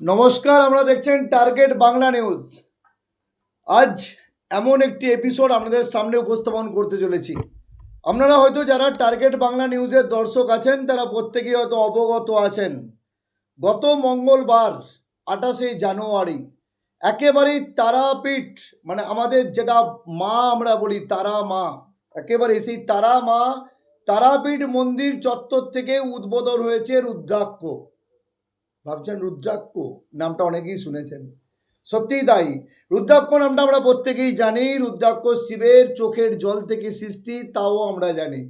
নমস্কার, আমরা দেখছেন টার্গেট বাংলা নিউজ আজ এমন একটি এপিসোড আপনাদের সামনে উপস্থাপন করতে চলেছি। আপনারা হয়তো যারা টার্গেট বাংলা নিউজের দর্শক আছেন, তারা প্রত্যেকেই হয়তো অবগত আছেন। গত মঙ্গলবার, আঠাশে জানুয়ারি, একেবারেই তারাপীঠ মানে আমাদের যেটা মা আমরা বলি তারা মা একেবারে সেই তারা মা, তারাপীঠ মন্দির চত্বর থেকে উদ্বোধন হয়েছে রুদ্রাক্ষ। ভাবছেন রুদ্রাক্ষ, নামটা অনেকেই শুনেছেন। সত্যিই তাই রুদ্রাক্ষ নামটা আমরা প্রত্যেকেই জানি, রুদ্রাক্ষ শিবের চোখের জল থেকে সৃষ্টি, তাও আমরা জানি।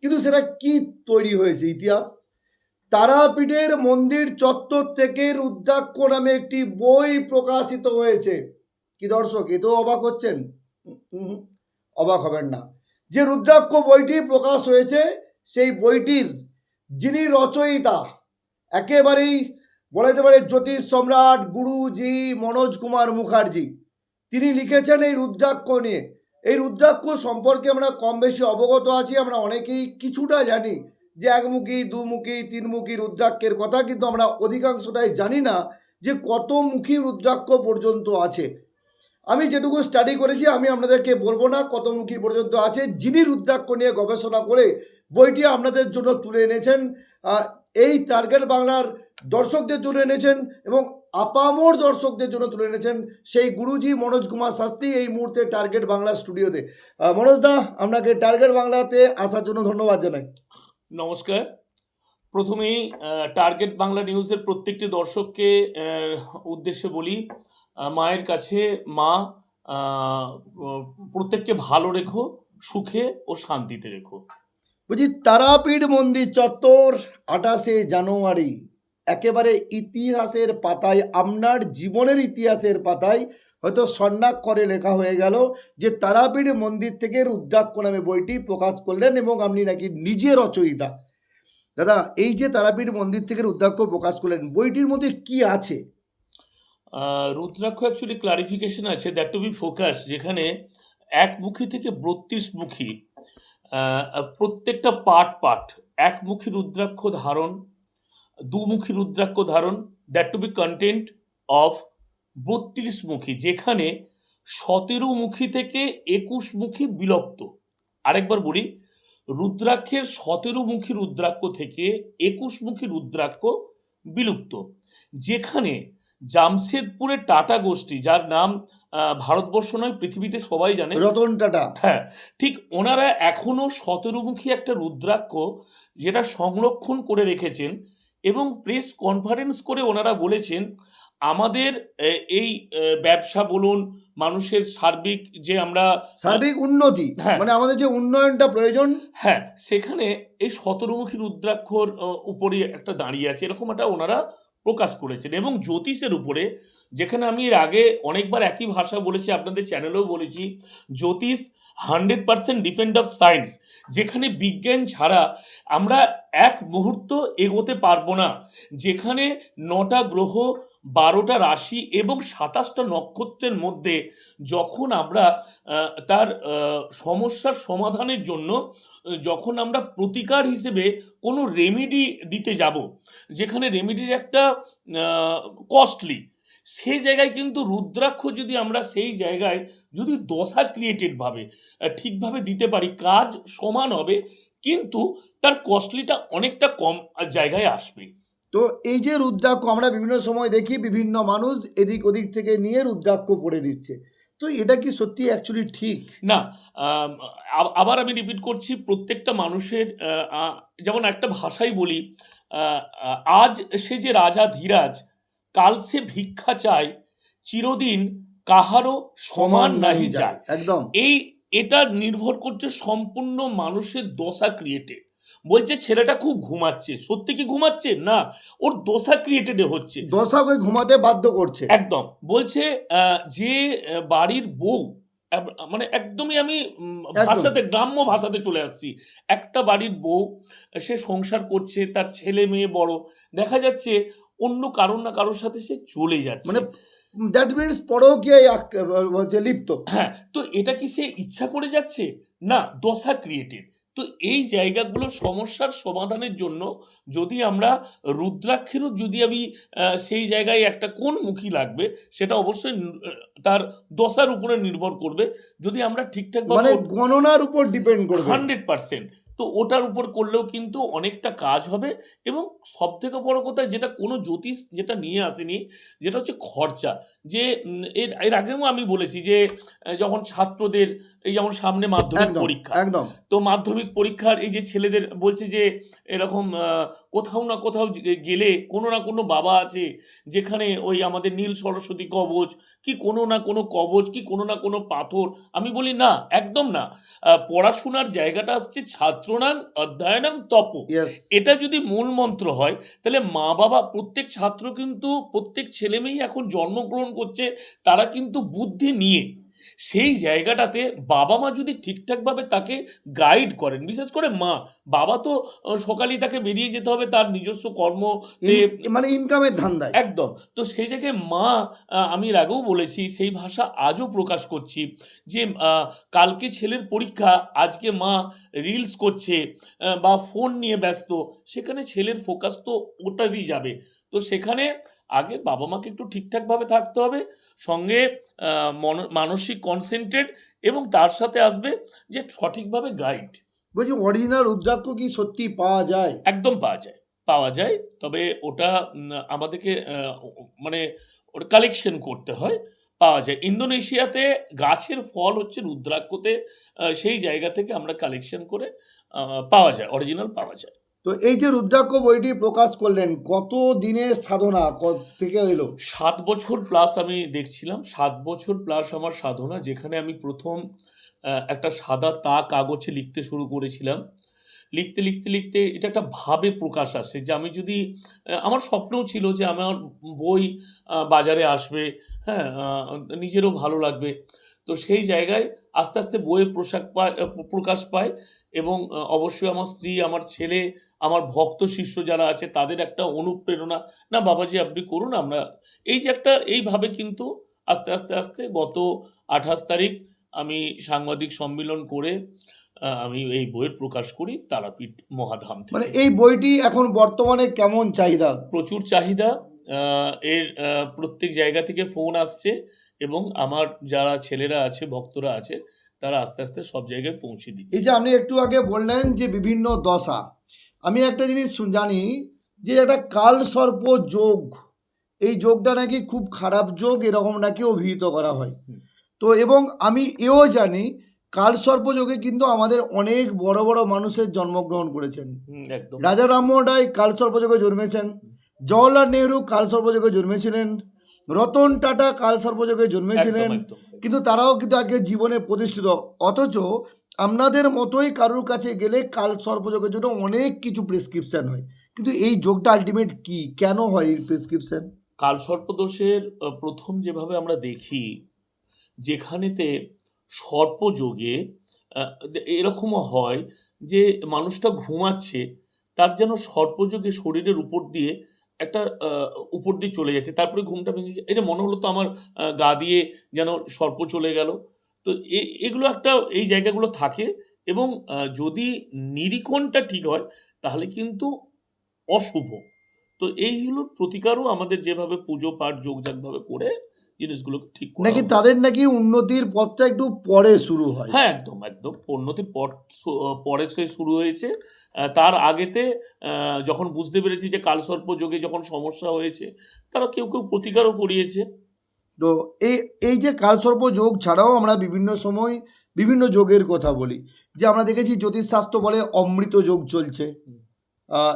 কিন্তু সেটা কি তৈরি হয়েছে ইতিহাস? তারাপীঠের মন্দির চত্বর থেকে রুদ্রাক্ষ নামে একটি বই প্রকাশিত হয়েছে। কি দর্শক এতেও অবাক হচ্ছেন? অবাক হবেন না। যে রুদ্রাক্ষ বইটি প্রকাশ হয়েছে, সেই বইটির যিনি রচয়িতা, একেবারেই বলা যেতে পারে জ্যোতিষ সম্রাট গুরুজি মনোজ কুমার মুখার্জি। তিনি লিখেছেন এই রুদ্রাক্ষ নিয়ে। এই রুদ্রাক্ষ সম্পর্কে আমরা কম বেশি অবগত আছি, আমরা অনেকেই কিছুটা জানি যে একমুখী, দুমুখী, তিনমুখী রুদ্রাক্ষের কথা, কিন্তু আমরা অধিকাংশটাই জানি না যে কত মুখী রুদ্রাক্ষ পর্যন্ত আছে। আমি যেটুকু স্টাডি করেছি, আমি আপনাদেরকে বলব না কত মুখী পর্যন্ত আছে। যিনি রুদ্রাক্ষ নিয়ে গবেষণা করে বইটি আপনাদের জন্য তুলে এনেছেন এই টার্গেট বাংলার দর্শকদের জন্য এনেছেন এবং আপামোর দর্শকদের জন্য তুলে এনেছেন সেই গুরুজি মনোজ কুমার শাস্ত্রী এই মুহূর্তে টার্গেট বাংলা স্টুডিওতে। মনোজ দা আপনাকে টার্গেট বাংলাতে আসার জন্য ধন্যবাদ জানাই। নমস্কার। প্রথমেই টার্গেট বাংলা নিউজের প্রত্যেকটি দর্শককে উদ্দেশ্যে বলি মায়ের কাছে মা প্রত্যেককে ভালো রেখো সুখে ও শান্তিতে রেখো। বলছি তারাপীঠ মন্দির চত্বর আঠাশে জানুয়ারি। একেবারে ইতিহাসের পাতায় আপনার জীবনের ইতিহাসের পাতায় হয়তো স্বর্ণাক্ষরে লেখা হয়ে গেল যে তারাপীঠ মন্দির থেকে রুদ্রাক্ষ নামে বইটি প্রকাশ করলেন এবং আপনি নাকি নিজে রচয়িতা। দাদা এই যে তারাপীঠ মন্দির থেকে রুদ্রাক্ষ প্রকাশ করলেন বইটির মধ্যে কি আছে? রুদ্রাক্ষ অ্যাকচুয়ালি ক্লারিফিকেশন আছে দ্যাট টু বি ফোকাস যেখানে একমুখী থেকে বত্রিশমুখী আহ, প্রত্যেকটা পাট পাট একমুখী রুদ্রাক্ষ ধারণ দুমুখী রুদ্রাক্ষ ধারণ that to be content of বত্রিশমুখী যেখানে সতেরো মুখী থেকে একুশ মুখী বিলুপ্ত। আরেকবার বলি রুদ্রাক্ষের সতেরো মুখী রুদ্রাক্ষ থেকে একুশ মুখী রুদ্রাক্ষ বিলুপ্ত যেখানে জামশেদপুরে টাটা গোষ্ঠী যার নাম ভারতবর্ষ নয় পৃথিবীতে সবাই জানে। রতন টাটা। হ্যাঁ ঠিক ওনারা এখনও সতেরোমুখী একটা রুদ্রাক্ষ যেটা সংরক্ষণ করে রেখেছেন এবং প্রেস কনফারেন্স করে ওনারা বলেছেন আমাদের এই ব্যবসা বলুন মানুষের সার্বিক যে আমরা সার্বিক উন্নতি হ্যাঁ। মানে আমাদের যে উন্নয়নটা প্রয়োজন হ্যাঁ সেখানে এই শতরমুখী রুদ্রাক্ষর উপরে একটা দাঁড়িয়ে আছে এরকম একটা ওনারা প্রকাশ করেছেন এবং জ্যোতিষের উপরে, যেখানে আমি এর আগে অনেকবার একই ভাষা বলেছি, আপনাদের চ্যানেলেও বলেছি, জ্যোতিষ hundred percent defend of science. যেখানে বিজ্ঞান ছাড়া আমরা এক মুহূর্ত এগোতে পারব না। যেখানে নটা গ্রহ বারোটা রাশি এবং সাতাশটা নক্ষত্রের মধ্যে যখন আমরা তার সমস্যার সমাধানের জন্য যখন আমরা প্রতিকার হিসেবে কোনো রেমেডি দিতে যাব, যেখানে রেমেডির একটা কস্টলি সেই জায়গায় কিন্তু রুদ্রাক্ষ যদি আমরা সেই জায়গায় যদি দশা ক্রিয়েটেডভাবে ঠিকভাবে দিতে পারি, কাজ সমান হবে, কিন্তু তার কস্টলিটা অনেকটা কম জায়গায় আসবে। তো এই যে রুদ্রাক্ষ আমরা বিভিন্ন সময় দেখি বিভিন্ন মানুষ এদিক ওদিক থেকে নিয়ে রুদ্রাক্ষ পরে নিচ্ছে। তো এটা কি সত্যি অ্যাকচুয়ালি ঠিক? না আবার আমি রিপিট করছি প্রত্যেকটা মানুষের যেমন একটা ভাষাই বলি আজ সে যে রাজা ধীরাজ কাল সে ভিক্ষা চায় চিরদিন কাহারও সমান নাহি যায়। একদম। এই এটা নির্ভর করছে সম্পূর্ণ মানুষের দশা ক্রিয়েটেড বলছে ছেলেটা খুব ঘুমাচ্ছে। সত্যি কি ঘুমাচ্ছে? না ওর দশা ক্রিয়েটেডে হচ্ছে। দশাকে ঘুমাতে বাধ্য করছে। একদম। বলছে যে বাড়ির বউ মানে একদমই আমি ভাষাতে গ্রাম্য ভাষাতে চলে আসছি। একটা বাড়ির বউ সে সংসার করছে তার ছেলে মেয়ে বড়। দেখা যাচ্ছে অন্য কারোর না কারোর সাথে সে চলে যাচ্ছে। মানে দ্যাট মিনস পরকীয়ায় লিপ্ত। হ্যাঁ তো এটা কি সে ইচ্ছা করে যাচ্ছে? না দশা ক্রিয়েটেড তো এই জায়গাগুলো সমস্যার সমাধানের জন্য যদি আমরা রুদ্রাক্ষেরও যদি আমি সেই জায়গায় একটা কোন মুখী লাগবে সেটা অবশ্যই তার দশার উপরে নির্ভর করবে। যদি আমরা ঠিকঠাক মানে গণনার উপর ডিপেন্ড করবে। হান্ড্রেড পার্সেন্ট তো ওটার উপর করলেও কিন্তু অনেকটা কাজ হবে এবং সব থেকে বড় কথা যেটা কোনো জ্যোতিষ যেটা নিয়ে আসেনি যেটা হচ্ছে খরচা। যে এর এর আগেও আমি বলেছি যে যখন ছাত্রদের এই যেমন সামনে মাধ্যমিক পরীক্ষা একদম। তো মাধ্যমিক পরীক্ষার এই যে ছেলেদের বলছে যে এরকম কোথাও না কোথাও গেলে কোনো না কোনো বাবা আছে যেখানে ওই আমাদের নীল সরস্বতী কবচ কি কোনো না কোনো কবচ কি কোনো না কোনো পাথর। আমি বলি না একদম না। পড়াশোনার জায়গাটা আসছে ছাত্রনাং অধ্যয়নাং তপ। এটা যদি মূল মন্ত্র হয় তাহলে মা বাবা প্রত্যেক ছাত্র কিন্তু প্রত্যেক ছেলে মেয়েই এখন জন্মগ্রহণ করছে তারা কিন্তু বুদ্ধি নিয়ে। সেই জায়গাটাতে বাবা মা যদি ঠিকঠাকভাবে তাকে গাইড করেন বিশেষ করে মা বাবা তো সকালেই তাকে বেরিয়ে যেতে হবে তার নিজস্ব কর্ম মানে ইনকামের ধান্দায়। একদম তো সেই জায়গায় মা আমি এর আগেও বলেছি সেই ভাষা আজও প্রকাশ করছি যে কালকে ছেলের পরীক্ষা আজকে মা রিলস করছে বা ফোন নিয়ে ব্যস্ত সেখানে ছেলের ফোকাস তো ওটাতেই যাবে। তো সেখানে আগে বাবা মাকে একটু ঠিকঠাকভাবে থাকতে হবে সঙ্গে মন- মানসিক কনসেন্ট্রেট এবং তার সাথে আসবে যে সঠিকভাবে গাইড বলছি অরিজিনাল রুদ্রাক্ষ কি সত্যি পাওয়া যায়? একদম পাওয়া যায়। পাওয়া যায় তবে ওটা আমাদেরকে মানে ওটা কালেকশন করতে হয় পাওয়া যায়। ইন্দোনেশিয়াতে গাছের ফল হচ্ছে রুদ্রাক্ষতে সেই জায়গা থেকে আমরা কালেকশন করে পাওয়া যায় অরিজিনাল পাওয়া যায়। তো এই যে রুদ্রাক্ষ বইটি প্রকাশ করলেন, কত দিনের সাধনা থেকে এলো? সাত বছর প্লাস আমি দেখছিলাম, সাত বছর প্লাস আমার সাধনা, যেখানে আমি প্রথম একটা সাদা তা কাগজে লিখতে শুরু করেছিলাম। লিখতে লিখতে লিখতে এটা একটা ভাবে প্রকাশ আসছে যে আমি যদি আমার স্বপ্নও ছিল যে আমার বই বাজারে আসবে হ্যাঁ নিজেরও ভালো লাগবে। তো সেই জায়গায় আস্তে আস্তে বইয়ের পোশাক পায় প্রকাশ পায়। এবং অবশ্যই আমার স্ত্রী আমার ছেলে আমার ভক্ত শিষ্য যারা আছে তাদের একটা অনুপ্রেরণা। না বাবাজি আপনি করুন আমরা। এই যে একটা এইভাবে কিন্তু আস্তে আস্তে আস্তে গত আঠাশ তারিখ আমি সাংবাদিক সম্মেলন করে আমি এই বইয়ের প্রকাশ করি তারাপীঠ মহাধাম মানে এই বইটি এখন বর্তমানে কেমন চাহিদা? প্রচুর চাহিদা এর প্রত্যেক জায়গা থেকে ফোন আসছে এবং আমার যারা ছেলেরা আছে ভক্তরা আছে তারা আস্তে আস্তে সব জায়গায় পৌঁছে দিচ্ছে। এই যে আপনি একটু আগে বললেন যে বিভিন্ন দশা আমি একটা জিনিস জানি যে একটা কাল সর্প যোগ এই যোগটা নাকি খুব খারাপ যোগ এরকম নাকি অভিহিত করা হয়। তো এবং আমি এও জানি কাল সর্প যোগে কিন্তু আমাদের অনেক বড় বড় মানুষের জন্মগ্রহণ করেছেন। রাজা রামমোহন রায় কাল সর্পযোগে জন্মেছেন জওয়াহরলাল নেহরু কাল সর্পযোগে জন্মেছিলেন রতন টাটা কাল একদম জন্মেছিলেন কিন্তু তারাও কিন্তু আজকে জীবনে প্রতিষ্ঠিত। অথচ আপনাদের মতোই কারোর কাছে গেলে কাল সর্পযোগের জন্য অনেক কিছু প্রেসক্রিপশন হয়। কিন্তু এই যোগটা আলটিমেট কি? কেন হয় এই প্রেসক্রিপশন কালসর্পদোষের আহ, প্রথম যেভাবে আমরা দেখি যেখানেতে সর্পযোগে এরকমও হয় যে মানুষটা ঘুমাচ্ছে তার যেন সর্পযোগে শরীরের উপর দিয়ে একটা উপর দিয়ে চলে যাচ্ছে। তারপরে ঘুমটা ভেঙে এটা মনে হলো তো আমার গা দিয়ে যেন সর্প চলে গেল। তো এগুলো একটা, এই জায়গাগুলো থাকে এবং যদি নিরীক্ষণটা ঠিক হয়, তাহলে কিন্তু অশুভ। তো এইগুলোর প্রতিকারও আমাদের যেভাবে পুজো পাঠ, যোগযাগভাবে করে জিনিসগুলোকে ঠিক করা নাকি তাদের নাকি উন্নতির পথটা একটু পরে শুরু হয়? হ্যাঁ একদম একদম। উন্নতির পথ পরে সে শুরু হয়েছে। তার আগেতে যখন বুঝতে পেরেছি যে কালসর্প যোগে যখন সমস্যা হয়েছে তারা কেউ কেউ প্রতিকারও করিয়েছে। তো এই এই যে কালসর্প যোগ ছাড়াও আমরা বিভিন্ন সময় বিভিন্ন যোগের কথা বলি। যে আমরা দেখেছি জ্যোতিষশাস্ত্র বলে অমৃত যোগ চলছে।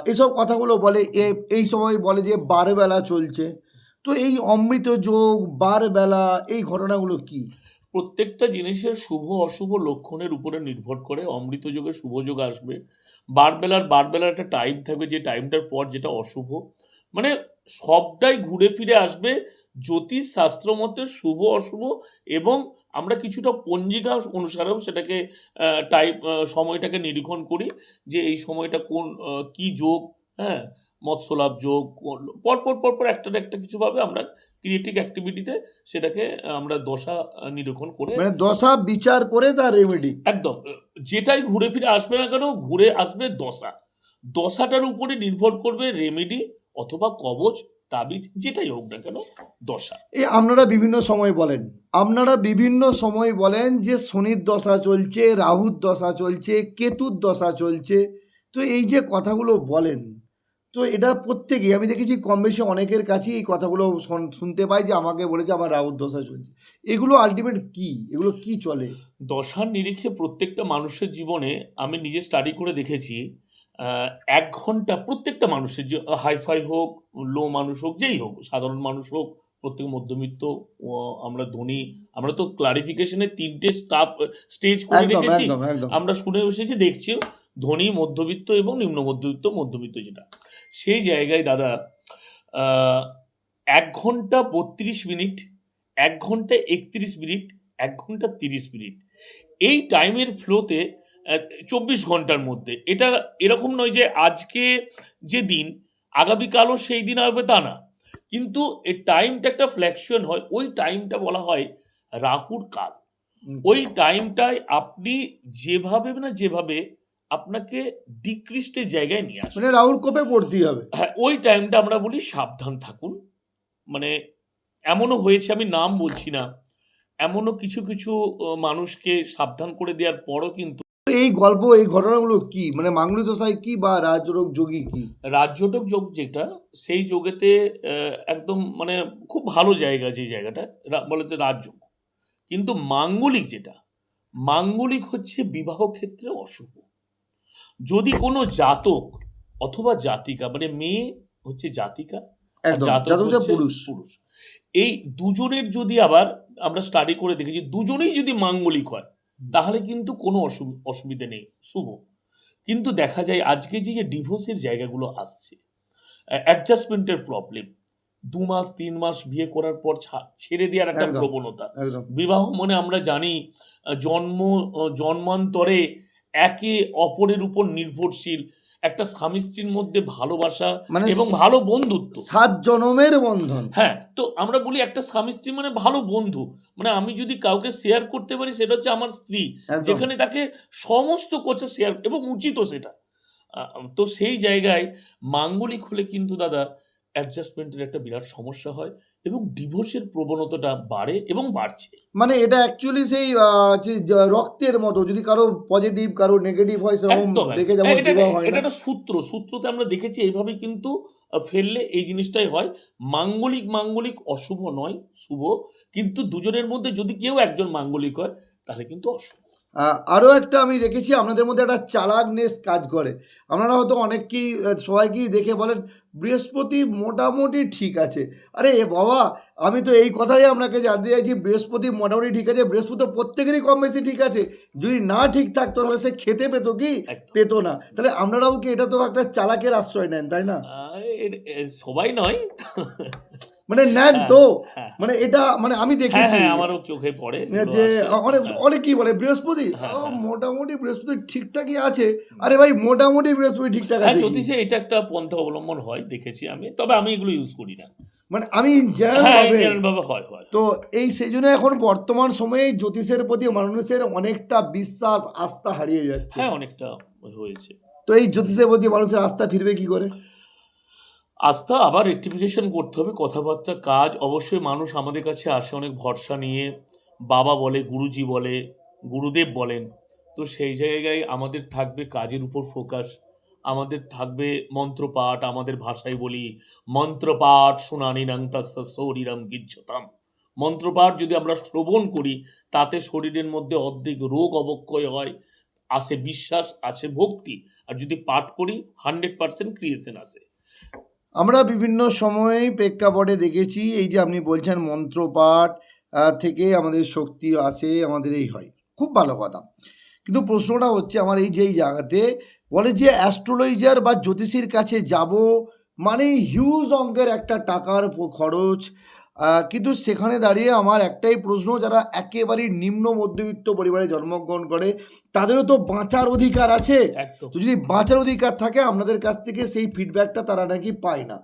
এসব কথাগুলো বলে এ- এই সময় বলে যে বারবেলা চলছে। তো এই অমৃত যোগ, বারবেলা, এই ঘটনাগুলো কি? প্রত্যেকটা জিনিসের শুভ, অশুভ লক্ষণের উপরে নির্ভর করে অমৃত যোগে শুভ যোগ আসবে। বারবেলার বারবেলার একটা টাইম থাকবে, যে টাইমটার পর যেটা অশুভ। মানে সবটাই ঘুরে ফিরে আসবে জ্যোতিষ শাস্ত্র মতে শুভ, অশুভ এবং আমরা কিছুটা পঞ্জিকা অনুসারেও সেটাকে টাইম সময়টাকে নিরীক্ষণ করি যে এই সময়টা কোন কি যোগ হ্যাঁ? মৎস্যলাভ যোগ পরপর পরপর একটা না একটা কিছুভাবে আমরা ক্রিয়েটিভ অ্যাক্টিভিটিতে সেটাকে আমরা দশা নিরূপণ করে মানে দশা বিচার করে তার রেমেডি একদম। যেটাই ঘুরে ফিরে আসবে না কেন ঘুরে আসবে দশা। দশাটার উপরে নির্ভর করবে রেমেডি অথবা কবচ তাবিজ যেটাই হোক না কেন দশা। এ আপনারা বিভিন্ন সময় বলেন। আপনারা বিভিন্ন সময় বলেন যে শনির দশা চলছে রাহুর দশা চলছে কেতুর দশা চলছে। তো এই যে কথাগুলো বলেন তো এটা প্রত্যেকেই আমি দেখেছি কম বেশি অনেকের কাছেই এই কথাগুলো শুনতে পাই যে আমাকে বলেছে আমার রাহুর দশা চলছে। এগুলো আলটিমেট কি? এগুলো কি চলে? দশার নিরিখে প্রত্যেকটা মানুষের জীবনে আমি নিজে স্টাডি করে দেখেছি এক ঘণ্টা প্রত্যেকটা মানুষের যে হাইফাই হোক লো মানুষ হোক যেই হোক সাধারণ মানুষ হোক প্রত্যেক মধ্যবিত্ত আমরা ধনী আমরা তো ক্লারিফিকেশনের তিনটে স্টাফ স্টেজ করে রেখেছি। আমরা শুনে এসেছি দেখছিও ধনী মধ্যবিত্ত এবং নিম্ন মধ্যবিত্ত মধ্যবিত্ত যেটা। সেই জায়গায় দাদা এক ঘণ্টা বত্রিশ মিনিট এক ঘণ্টা একত্রিশ মিনিট এক ঘণ্টা তিরিশ মিনিট। এই টাইমের ফ্লোতে চব্বিশ ঘণ্টার মধ্যে। এটা এরকম নয় যে আজকে যে দিন আগামীকালও সেই দিন আসবে তা না। কিন্তু এই টাইমটা একটা ফ্ল্যাকচুয়েশন হয়। ওই টাইমটা বলা হয় রাহুর কাল। ওই টাইমটায় আপনি যেভাবে না যেভাবে আপনাকে ডিক্রিস্টের জায়গায় নিয়ে আসবে। মানে রাহুর কোপে পড়তেই হবে। হ্যাঁ ওই টাইমটা আমরা বলি সাবধান থাকুন। মানে এমনও হয়েছে আমি নাম বলছি না। এমনও কিছু কিছু মানুষকে সাবধান করে দেওয়ার পরও কিন্তু এই গল্প এই ঘটনাগুলো কি? মানে মাঙ্গলি দশায় কি বা রাজযোগ যোগী কি? রাজ্যটক যোগ যেটা সেই যোগেতে একদম মানে খুব ভালো জায়গা যে জায়গাটা বলে তো রাজযোগ কিন্তু মাঙ্গলিক যেটা মাঙ্গলিক হচ্ছে বিবাহ ক্ষেত্রে অশুভ। যদি কোনো জাতক অথবা জাতিকা মানে মেয়ে হচ্ছে জাতিকা পুরুষ। পুরুষ। এই দুজনের যদি আবার আমরা স্টাডি করে দেখেছি দুজনেই যদি মাঙ্গলিক হয় তাহলে কিন্তু কোনো অসুবিধা নেই শুভ। কিন্তু দেখা যায় আজকে যে যে ডিভোর্সের জায়গাগুলো আসছে অ্যাডজাস্টমেন্টের প্রবলেম দু মাস তিন মাস বিয়ে করার পর ছেড়ে দেওয়ার একটা প্রবণতা। বিবাহ মানে আমরা জানি জন্ম জন্মান্তরে একে অপরের উপর নির্ভরশীল একটা স্বামী স্ত্রীর মধ্যে ভালোবাসা মানে এবং ভালো বন্ধুত্ব। সাত জনমের বন্ধন। হ্যাঁ তো আমরা বলি একটা স্বামী স্ত্রী মানে ভালো বন্ধু। মানে আমি যদি কাউকে শেয়ার করতে পারি সেটা হচ্ছে আমার স্ত্রী যেখানে তাকে সমস্ত কথা শেয়ার এবং উচিত সেটা। তো সেই জায়গায় মাঙ্গলিক হলে কিন্তু দাদা অ্যাডজাস্টমেন্টের একটা বিরাট সমস্যা হয়। এবং ডিভোর্সের প্রবণতাটা বাড়ে এবং বাড়ছে। মানে এটা অ্যাকচুয়ালি সেই রক্তের মতো যদি কারও পজিটিভ কারও নেগেটিভ হয় সেরকম দেখে। যেমন এটা একটা সূত্র। সূত্রতে আমরা দেখেছি এইভাবে কিন্তু ফেললে এই জিনিসটাই হয়। মাঙ্গলিক মাঙ্গলিক অশুভ নয় শুভ। কিন্তু দুজনের মধ্যে যদি কেউ একজন মাঙ্গলিক হয় তাহলে কিন্তু অশুভ। আরও একটা আমি দেখেছি আপনাদের মধ্যে একটা চালাকনেস কাজ করে। আপনারা হয়তো অনেককেই সবাইকেই দেখে বলেন বৃহস্পতি মোটামুটি ঠিক আছে। আরে এ বাবা আমি তো এই কথাই আপনাকে জানতে চাইছি বৃহস্পতি মোটামুটি ঠিক আছে বৃহস্পতি তো প্রত্যেকেরই কম বেশি ঠিক আছে। যদি না ঠিক থাকতো তাহলে সে খেতে পেতো কি? পেতো না। তাহলে আপনারাও কি এটা তো একটা চালাকের আশ্রয় নেন তাই না? সবাই নয়। মানে নেন তো। হ্যাঁ। মানে এটা মানে আমি হ্যাঁ দেখেছি। হ্যাঁ আমারও চোখে পড়ে যে আসে। অনেক হ্যাঁ। অনেকেই বলে বৃহস্পতি। হ্যাঁ, হ্যাঁ। মোটামুটি বৃহস্পতি ঠিকঠাকই আছে। আরে ভাই মোটামুটি বৃহস্পতি ঠিকঠাক হ্যাঁ আছে কি? জ্যোতিষে এটা একটা পন্থা অবলম্বন হয় দেখেছি আমি। তবে আমি এগুলো ইউজ করি না। মানে আমি হ্যাঁ হয় হয়। তো এই সেই জন্য এখন বর্তমান সময়ে জ্যোতিষের প্রতি মানুষের অনেকটা বিশ্বাস আস্থা হারিয়ে যাচ্ছে। হ্যাঁ অনেকটা হয়েছে। তো এই জ্যোতিষের প্রতি মানুষের আস্থা ফিরবে কি করে? আস্থা আবার রেক্টিফিকেশন করতে হবে, কথাবার্তা, কাজ। অবশ্যই মানুষ আমাদের কাছে আসে, অনেক ভরসা নিয়ে। বাবা বলে, গুরুজি বলে, গুরুদেব বলেন। তো সেই জায়গায় আমাদের থাকবে কাজের উপর ফোকাস আমাদের থাকবে মন্ত্রপাঠ, আমাদের ভাষায় বলি, মন্ত্রপাঠ শুনানি নাংতাস্য শরীরম গিচ্ছতাম মন্ত্রপাঠ যদি আমরা শ্রবণ করি, তাতে শরীরের মধ্যে অর্ধেক রোগ অবক্ষয় হয়, আসে বিশ্বাস, আসে ভক্তি। আর যদি পাঠ করি হান্ড্রেড পার্সেন্ট ক্রিয়েশন আসে। আমরা বিভিন্ন সময়েই প্রেক্ষাপটে দেখেছি, এই যে আপনি বলছেন মন্ত্রপাঠ থেকে আমাদের শক্তি আসে, আমাদের এই হয়। খুব ভালো কথা। কিন্তু প্রশ্নটা হচ্ছে আমার এই যে, এই জায়গাতে বলে যে অ্যাস্ট্রোলজার বা জ্যোতিষীর কাছে যাব মানে হিউজ অঙ্কের একটা টাকার খরচ কিন্তু সেখানে দাঁড়িয়ে আমার একটাই প্রশ্ন যারা একেবারেই নিম্ন মধ্যবিত্ত পরিবারে জন্মগ্রহণ করে তাদেরও তো বাঁচার অধিকার আছে। তো যদি বাঁচার অধিকার থাকে আপনাদের কাছ থেকে সেই ফিডব্যাকটা তারা নাকি পায় না।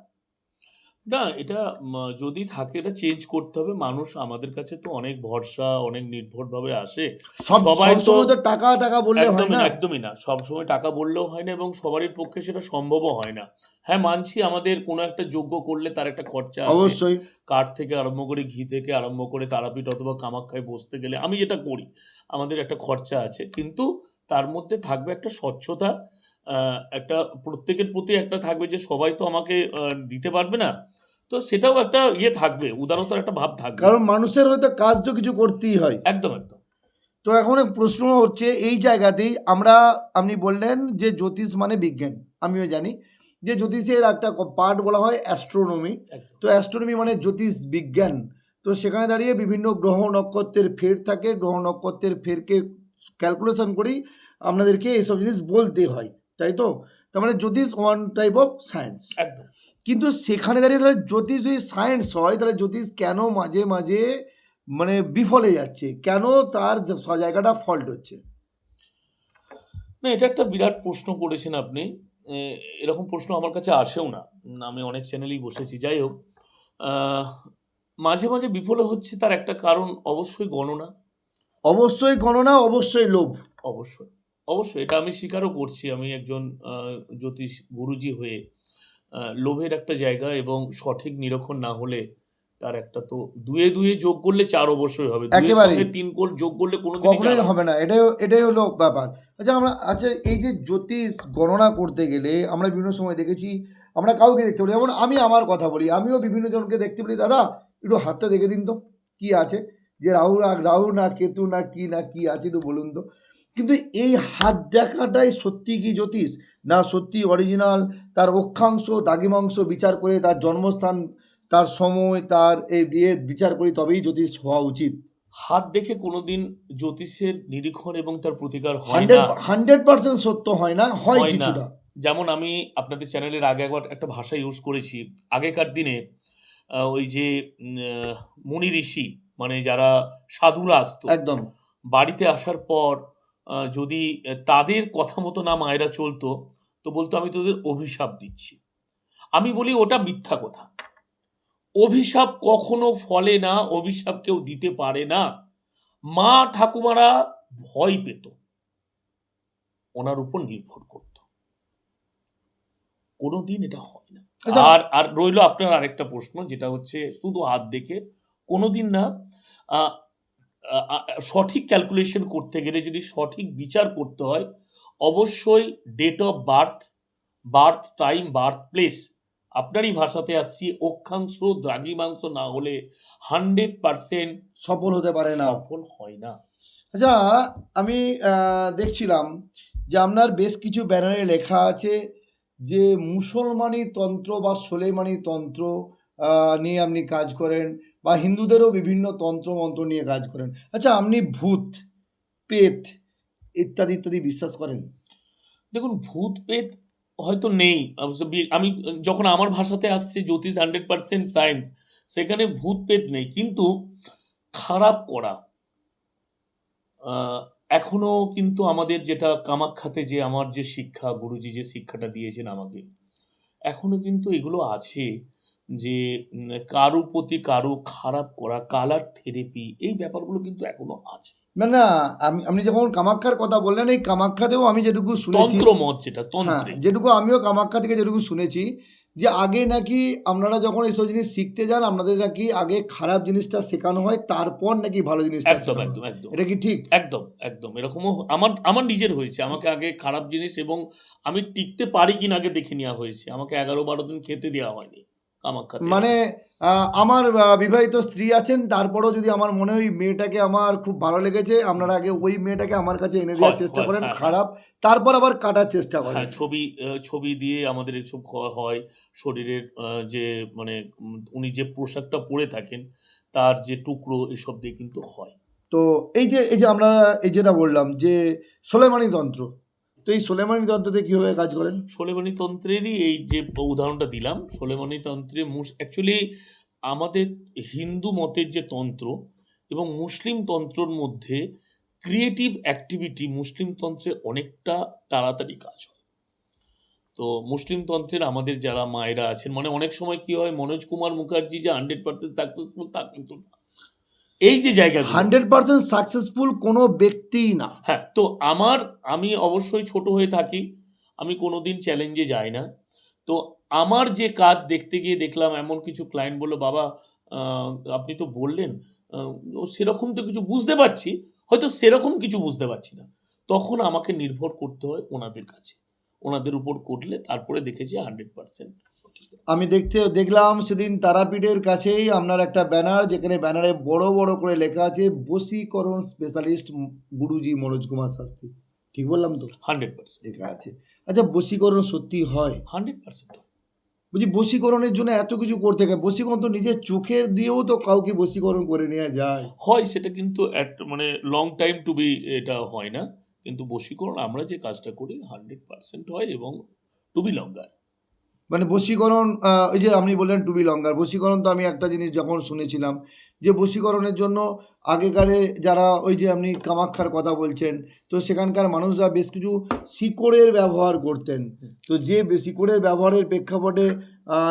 না এটা যদি থাকে এটা চেঞ্জ করতে হবে। মানুষ আমাদের কাছে তো অনেক ভরসা অনেক নির্ভরভাবে আসে। সব সবাই তো- সবসময় তো টাকা টাকা বললে হয় একদমই না। না একদমই না। সবসময় টাকা বললেও হয় না এবং সবারই পক্ষে সেটা সম্ভবও হয় না। হ্যাঁ মানছি আমাদের কোনো একটা যোগ্য করলে তার একটা খরচা আছে। অবশ্যই। কাঠ থেকে আরম্ভ করে ঘি থেকে আরম্ভ করে তারাপীঠ অথবা কামাখ্যায় বসতে গেলে আমি যেটা করি আমাদের একটা খরচা আছে। কিন্তু তার মধ্যে থাকবে একটা স্বচ্ছতা একটা প্রত্যেকের প্রতি একটা থাকবে যে সবাই তো আমাকে দিতে পারবে না। তো সেটাও একটা ইয়ে থাকবে উদারতার একটা ভাব থাকবে। কারণ মানুষের হয়তো কাজ তো কিছু করতেই হয়। একদম একদম। তো এখন প্রশ্ন হচ্ছে এই জায়গাতেই আমরা আপনি বললেন যে জ্যোতিষ মানে বিজ্ঞান আমিও জানি। যে জ্যোতিষের একটা পার্ট বলা হয় অ্যাস্ট্রোনমি। তো অ্যাস্ট্রোনমি মানে জ্যোতিষ বিজ্ঞান। তো সেখানে দাঁড়িয়ে বিভিন্ন গ্রহ নক্ষত্রের ফের থাকে। গ্রহ নক্ষত্রের ফেরকে ক্যালকুলেশন করেই আপনাদেরকে এইসব জিনিস বলতে হয়। তাই তো? তার মানে জ্যোতিষ ওয়ান টাইপ অফ সায়েন্স একদম। কিন্তু সেখানে দাঁড়িয়ে তাহলে জ্যোতিষ যদি সায়েন্স হয় তাহলে জ্যোতিষ কেন মাঝে মাঝে মানে বিফলে যাচ্ছে? কেন তার জায়গাটা ফল্ট হচ্ছে? না এটা একটা বিরাট প্রশ্ন করেছেন আপনি। এরকম প্রশ্ন আমার কাছে আসেও না। আমি অনেক চ্যানেলেই বসেছি। যাই হোক মাঝে মাঝে বিফল হচ্ছে তার একটা কারণ অবশ্যই গণনা। অবশ্যই গণনা অবশ্যই লোভ। অবশ্যই। অবশ্যই এটা আমি স্বীকারও করছি। আমি একজন জ্যোতিষ গুরুজি হয়ে লোভের একটা জায়গা এবং সঠিক নিরীক্ষণ না হলে তার একটা তো দুয়ে দুয়ে যোগ করলে চার অবশ্যই হবে। সঙ্গে তিন কোর যোগ করলে কোনো কখনোই হবে না। এটাই এটাই হলো ব্যাপার। আচ্ছা আমরা আচ্ছা এই যে জ্যোতিষ গণনা করতে গেলে আমরা বিভিন্ন সময় দেখেছি আমরা কাউকে দেখতে বলি। যেমন আমি আমার কথা বলি আমিও বিভিন্ন জনকে দেখতে বলি দাদা একটু হাতটা দেখে দিন তো কি আছে? যে রাহু না রাহু না কেতু না কি না কি আছে একটু বলুন তো। কিন্তু এই হাত দেখাটাই সত্যি কি জ্যোতিষ? না সত্যি অরিজিনাল তার অক্ষাংশ দাগিমাংশ বিচার করে তার জন্মস্থান তার সময় তার এই বিয়ের বিচার করি তবেই জ্যোতিষ হওয়া উচিত। হাত দেখে কোনোদিন জ্যোতিষের নিরীক্ষণ এবং তার প্রতিকার হয় হান্ড্রেড না হান্ড্রেড পার্সেন্ট সত্য হয় না হয় না। কিছুটা। যেমন আমি আপনাদের চ্যানেলের আগে একবার একটা ভাষা ইউজ করেছি। আগেকার দিনে ওই যে মুনি ঋষি মানে যারা সাধুরা আসতো একদম। বাড়িতে আসার পর যদি তাদের কথা মতো না মায়েরা চলতো তো বলতো আমি তোদের অভিশাপ দিচ্ছি। আমি বলি ওটা মিথ্যা কথা। অভিশাপ কখনো ফলে না অভিশাপ কেউ দিতে পারে না। মা ঠাকুমারা ভয় পেত। ওনার উপর নির্ভর করত। কোনোদিন এটা হয় না। আচ্ছা। আর আর রইল আপনার আরেকটা প্রশ্ন যেটা হচ্ছে শুধু হাত দেখে। কোনোদিন না সঠিক ক্যালকুলেশন করতে গেলে যদি সঠিক বিচার করতে হয় অবশ্যই date of birth birth time birth place আপনারই ভাষাতে আসছি। অক্ষাংশ দ্রাঘিমাংশ না হলে হান্ড্রেড পারসেন্ট সফল হতে পারে না। সফল হয় না। আচ্ছা আমি দেখছিলাম যে আপনার বেশ কিছু ব্যানারে লেখা আছে যে মুসলমানি তন্ত্র বা সোলেমানি তন্ত্র নিয়ে আপনি কাজ করেন। বা হিন্দুদেরও বিভিন্ন তন্ত্র মন্ত্র নিয়ে কাজ করেন। আচ্ছা আপনি ভূত, পেত ইত্যাদি ইত্যাদি বিশ্বাস করেন? দেখুন, ভূত, পেত হয়তো নেই। আমি যখন আমার ভাষাতে আসছে, জ্যোতিষ হান্ড্রেড পার্সেন্ট সায়েন্স, সেখানে ভূত, পেত নেই। কিন্তু খারাপ করা এখনও কিন্তু আমাদের যেটা কামাখ্যাতে যে আমার যে শিক্ষা, গুরুজি যে শিক্ষাটা দিয়েছেন আমাকে, এখনও কিন্তু এগুলো আছে। যে কারও প্রতি কারও খারাপ করা কালার থেরাপি এই ব্যাপারগুলো কিন্তু এখনও আছে। না না আমি আপনি যখন কামাখ্যার কথা বললেন এই কামাখ্যাতেও আমি যেটুকু শুনেছি মত যেটা হ্যাঁ তন্ত্রে। যেটুকু আমিও কামাখ্যা থেকে যেটুকু শুনেছি যে আগে নাকি আপনারা যখন এইসব জিনিস শিখতে যান আপনাদের নাকি আগে খারাপ জিনিসটা শেখানো হয় তারপর নাকি ভালো জিনিসটা একদম একদম একদম। এটা কি ঠিক? একদম একদম এরকমও আমার আমার নিজের হয়েছে। আমাকে আগে খারাপ জিনিস এবং আমি টিকতে পারি কিনা আগে দেখে নেওয়া হয়েছে। আমাকে এগারো বারো দিন খেতে দেওয়া হয়নি। মানে আমার বিবাহিত স্ত্রী আছেন তারপরও যদি আমার মনে হয় মেয়েটাকে আমার খুব ভালো লেগেছে আপনারা আগে ওই মেয়েটাকে আমার কাছে এনে দেওয়ার চেষ্টা করেন হ্যাঁ, খারাপ তারপর আবার কাটার চেষ্টা করেন। হ্যাঁ ছবি ছবি দিয়ে আমাদের এসব হয় শরীরের যে মানে উনি যে পোশাকটা পরে থাকেন তার যে টুকরো এসব দিয়ে কিন্তু হয়। তো এই যে এই যে আমরা এই যেটা বললাম যে সোলেমানি তন্ত্র তো এই সোলেমানি তন্ত্রতে কীভাবে কাজ করেন? সোলেমানি তন্ত্রেরই এই যে উদাহরণটা দিলাম, সোলেমানি তন্ত্রে মুস অ্যাকচুয়ালি আমাদের হিন্দু মতের যে তন্ত্র এবং মুসলিম তন্ত্রর মধ্যে ক্রিয়েটিভ অ্যাক্টিভিটি মুসলিম তন্ত্রে অনেকটা তাড়াতাড়ি কাজ হয়। তো মুসলিম তন্ত্রের আমাদের যারা মায়েরা আছেন মানে অনেক সময় কি হয়, মনোজ কুমার মুখার্জি যে হান্ড্রেড পার্সেন্ট সাকসেসফুল তা কিন্তু না। এই যে জায়গা হান্ড্রেড পার্সেন্ট সাকসেসফুল কোনো ব্যক্তিই না। হ্যাঁ তো আমার আমি অবশ্যই ছোট হয়ে থাকি আমি কোনোদিন চ্যালেঞ্জে যাই না। তো আমার যে কাজ দেখতে গিয়ে দেখলাম এমন কিছু ক্লায়েন্ট বলল বাবা আপনি তো বললেন ও সেরকম তো কিছু বুঝতে পারছি হয়তো সেরকম কিছু বুঝতে পারছি না। তখন আমাকে নির্ভর করতে হয় ওনাদের কাছে। ওনাদের উপর করলে তারপরে দেখেছি হান্ড্রেড পার্সেন্ট আমি দেখতে দেখলাম সেদিন তারাপীঠের কাছেই আপনার একটা ব্যানার যেখানে ব্যানারে বড় বড় করে লেখা আছে বশীকরণ স্পেশালিস্ট গুরুজি মনোজ কুমার শাস্ত্রী। ঠিক বললাম তো? Hundred percent. লেখা আছে। আচ্ছা বশীকরণ সত্যি হয়? Hundred percent. বলছি বশীকরণের জন্য এত কিছু করতে গেলে বশীকরণ তো নিজের চোখের দিয়েও তো কাউকে বশীকরণ করে নেওয়া যায়। হয় সেটা কিন্তু মানে লং টাইম টু বি এটা হয় না। কিন্তু বশীকরণ আমরা যে কাজটা করি হান্ড্রেড পার্সেন্ট হয় এবং টু বি লঙ্গার মানে বশীকরণ ওই যে আপনি বললেন টু বি লঙ্গার বশীকরণ তো আমি একটা জিনিস যখন শুনেছিলাম যে বশীকরণের জন্য আগেকারে যারা ওই যে আপনি কামাক্ষার কথা বলছেন তো সেখানকার মানুষরা বেশ কিছু শিকড়ের ব্যবহার করতেন। তো যে শিকড়ের ব্যবহারের প্রেক্ষাপটে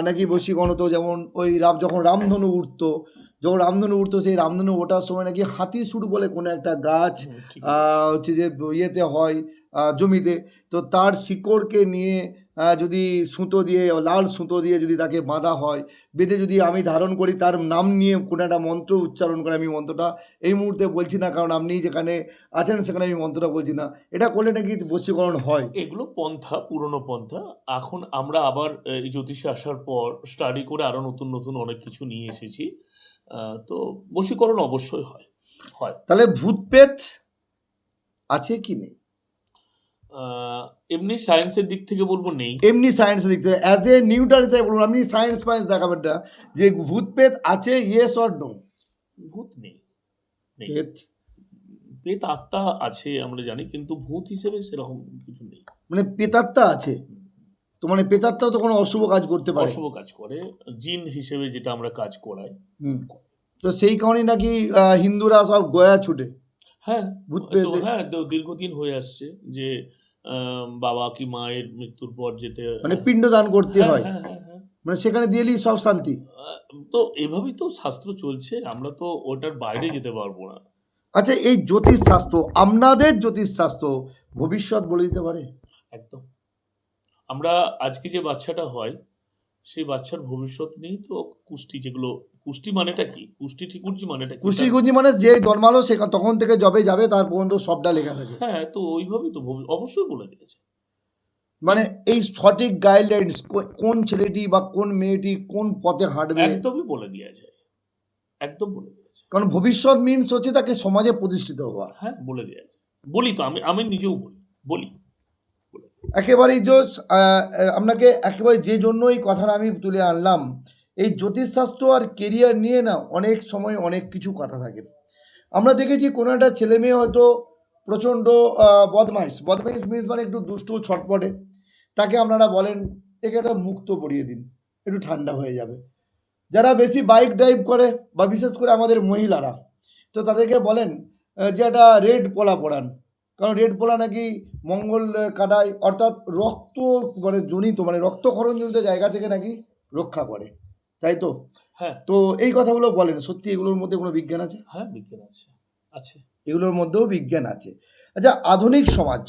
নাকি বশীকরণ হতো যেমন ওই রাম যখন রামধনু উঠতো যখন রামধনু উঠতো সেই রামধনু ওঠার সময় নাকি হাতি সুর বলে কোনো একটা গাছ হচ্ছে যে ইয়েতে হয় জমিতে তো তার শিকড়কে নিয়ে যদি সুতো দিয়ে লাল সুতো দিয়ে যদি তাকে বাঁধা হয় বেঁধে যদি আমি ধারণ করি তার নাম নিয়ে কোনো একটা মন্ত্র উচ্চারণ করে আমি মন্ত্রটা এই মুহূর্তে বলছি না কারণ আপনি যেখানে আছেন সেখানে আমি মন্ত্রটা বলছি না। এটা করলে নাকি বশীকরণ হয়। এগুলো পন্থা পুরনো পন্থা। এখন আমরা আবার এই জ্যোতিষে আসার পর স্টাডি করে আরও নতুন নতুন অনেক কিছু নিয়ে এসেছি। তো বশীকরণ অবশ্যই হয় হয়। তাহলে ভূতপেত আছে কি নেই? এমনি সায়েন্সের দিক থেকে বলব নেই। এমনি সায়েন্সের দিক থেকে। অ্যাজ এ নিউটার হিসাবে বলুন আপনি সায়েন্স ফায়েন্স দেখাবেন না যে ভূতপেত আছে ইয়েস অর নো ভূত নেই। পেত প্রেত? আত্মা আছে আমরা জানি কিন্তু ভূত হিসেবে সেরকম কিছু নেই। মানে পেতাত্তা আছে? তো মানে পেতাত্তাও তো কোনো অশুভ কাজ করতে পারে। অশুভ কাজ করে জিন হিসেবে যেটা আমরা কাজ করাই। তো সেই কারণে নাকি হিন্দুরা সব গয়া ছুটে। হ্যাঁ তো হ্যাঁ তো দীর্ঘদিন হয়ে আসছে যে বাবা কি মায়ের মৃত্যুর পর যেতে মানে পিণ্ডদান করতে হ্যাঁ, হয়। হ্যাঁ, হ্যাঁ। মানে সেখানে দিয়েলি সব শান্তি। তো এভাবেই তো শাস্ত্র চলছে আমরা তো ওটার বাইরে যেতে পারব না। আচ্ছা এই জ্যোতিষ শাস্ত্র আপনাদের জ্যোতিষ শাস্ত্র ভবিষ্যৎ বলে দিতে পারে? একদম। আমরা আজকে যে বাচ্চাটা হয় সেই বাচ্চার ভবিষ্যৎ নেই তো কুষ্টি যেগুলো কুষ্টি মানেটা কি? কুষ্টি ঠিকুর্জি মানেটা কুষ্টি গুঞ্জি মানে যে জন্মালো সে তখন থেকে জবে যাবে তার পর্যন্ত সবটা লেখা থাকে। হ্যাঁ তো ওইভাবেই তো অবশ্যই বলে দিয়েছে। মানে এই সঠিক গাইডলাইন্স কোন ছেলেটি বা কোন মেয়েটি কোন পথে হাঁটবে? একদমই বলে দিয়েছে একদম বলে দিয়েছে কারণ ভবিষ্যৎ মিনস হচ্ছে তাকে সমাজে প্রতিষ্ঠিত হওয়া। হ্যাঁ বলে যায়। বলি তো আমি আমি নিজেও বলি। বলি। একেবারেই যে আপনাকে একেবারে যে জন্য এই কথাটা আমি তুলে আনলাম, এই জ্যোতিষশাস্ত্র আর কেরিয়ার নিয়ে না অনেক সময় অনেক কিছু কথা থাকে। আমরা দেখেছি কোনো একটা ছেলে মেয়ে হয়তো প্রচণ্ড বদমাইশ। বদমাইশ মিন্স মানে একটু দুষ্টু, ছটপটে। তাকে আপনারা বলেন, একে একটা মুক্ত পড়িয়ে দিন। একটু ঠান্ডা হয়ে যাবে। যারা বেশি বাইক ড্রাইভ করে বা বিশেষ করে আমাদের মহিলারা, তো তাদেরকে বলেন যে একটা রেড পোলা পড়ান কারণ রেড পোলা নাকি মঙ্গল কাটায় অর্থাৎ রক্ত মানে জনিত মানে রক্তক্ষরণ জনিত জায়গা থেকে নাকি রক্ষা করে। তাই তো? হ্যাঁ। তো এই কথাগুলো বলেন সত্যি এগুলোর মধ্যে কোনো বিজ্ঞান আছে? হ্যাঁ বিজ্ঞান আছে। আছে। এগুলোর মধ্যেও বিজ্ঞান আছে। আচ্ছা আধুনিক সমাজ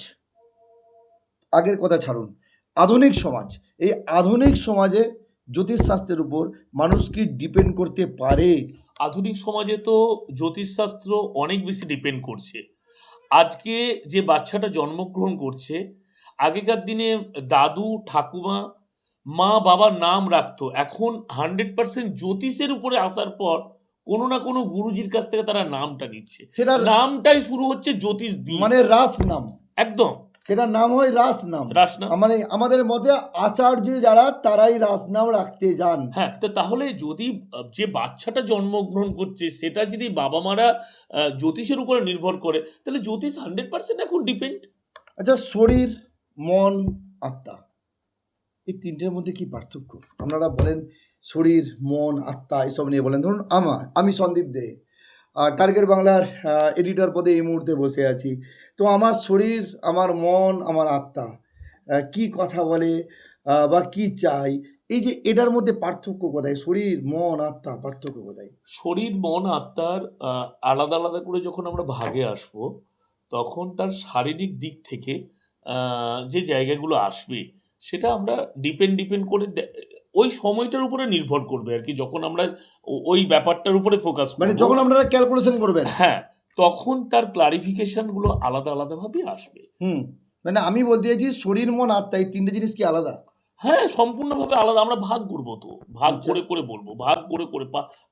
আগের কথা ছাড়ুন আধুনিক সমাজ এই আধুনিক সমাজে জ্যোতিষশাস্ত্রের উপর মানুষ কি ডিপেন্ড করতে পারে? আধুনিক সমাজে তো জ্যোতিষশাস্ত্র অনেক বেশি ডিপেন্ড করছে। আজকে যে বাচ্চাটা জন্মগ্রহণ করছে আগেকার দিনে দাদু ঠাকুমা মা বাবার নাম রাখতো। এখন হান্ড্রেড পার্সেন্ট জ্যোতিষের উপরে আসার পর কোনো না কোনো গুরুজির কাছ থেকে তারা নামটা নিচ্ছে। সেটা নামটাই শুরু হচ্ছে জ্যোতিষ দিয়ে মানে রাস নাম। একদম। সেটা নাম হয় রাস নাম রাস নাম মানে আমাদের মতে আচার্য যারা তারাই রাস নাম রাখতে যান। হ্যাঁ তো তাহলে যদি যে বাচ্চাটা জন্মগ্রহণ করছে সেটা যদি বাবা মারা জ্যোতিষের উপরে নির্ভর করে তাহলে জ্যোতিষ হান্ড্রেড পার্সেন্ট এখন ডিপেন্ড আচ্ছা শরীর মন আত্মা এই তিনটের মধ্যে কি পার্থক্য? আপনারা বলেন শরীর মন আত্মা এসব নিয়ে বলেন। ধরুন আমার আমি সন্দীপ দে আর টার্গেট বাংলার এডিটর পদে এই মুহূর্তে বসে আছি। তো আমার শরীর, আমার মন, আমার আত্মা কি কথা বলে বা কি চাই এই যে এটার মধ্যে পার্থক্য কোথায়? শরীর, মন, আত্মা, পার্থক্য কোথায়? শরীর, মন, আত্মার আলাদা আলাদা করে যখন আমরা ভাগে আসব, তখন তার শারীরিক দিক থেকে যে জায়গাগুলো আসবে, সেটা আমরা ডিপেন্ড ডিপেন্ড করে ওই সময়টার উপরে নির্ভর করবে আর কি যখন আমরা ওই ব্যাপারটার উপরে ফোকাস মানে যখন আপনারা ক্যালকুলেশন করবেন। হ্যাঁ তখন তার ক্লারিফিকেশনগুলো আলাদা আলাদাভাবে আসবে। হুম মানে আমি বলতে চাইছি শরীর মন আত্মা এই তিনটে জিনিস কি আলাদা? হ্যাঁ সম্পূর্ণভাবে আলাদা আমরা ভাগ করব তো ভাগ আচ্ছা। করে করে বলব ভাগ করে করে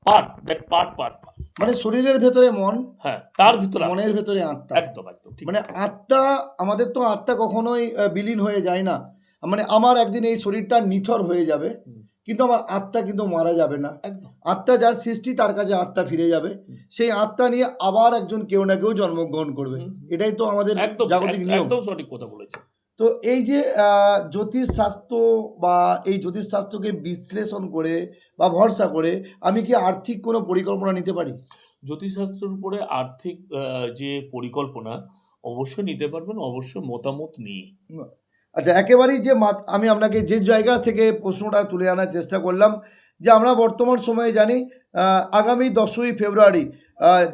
পার্ট দ্যাট পার্ট পার্ট মানে শরীরের ভেতরে মন হ্যাঁ তার ভিতরে মনের ভেতরে আত্মা। একদম একদম ঠিক। মানে আত্মা আমাদের তো আত্মা কখনোই বিলীন হয়ে যায় না। মানে আমার একদিন এই শরীরটা নিথর হয়ে যাবে কিন্তু আমার আত্মা কিন্তু মারা যাবে না। আত্মা যার সৃষ্টি তার কাছে আত্মা ফিরে যাবে। সেই আত্মা নিয়ে আবার একজন কেউ না কেউ জন্মগ্রহণ করবে। এটাই তো আমাদের জাগতিক নিয়ম। একদম সঠিক কথা বলেছে তো এই যে আহ, জ্যোতিষ শাস্ত্র বা এই জ্যোতিষ শাস্ত্রকে বিশ্লেষণ করে বা ভরসা করে আমি কি আর্থিক কোনো পরিকল্পনা নিতে পারি? জ্যোতিষশাস্ত্রের উপরে আর্থিক যে পরিকল্পনা অবশ্যই নিতে পারবেন অবশ্যই মতামত নিয়ে। আচ্ছা একেবারেই যে আমি আপনাকে যে জায়গা থেকে প্রশ্নটা তুলে আনার চেষ্টা করলাম, যে আমরা বর্তমান সময়ে জানি আগামী দশই ফেব্রুয়ারি যারা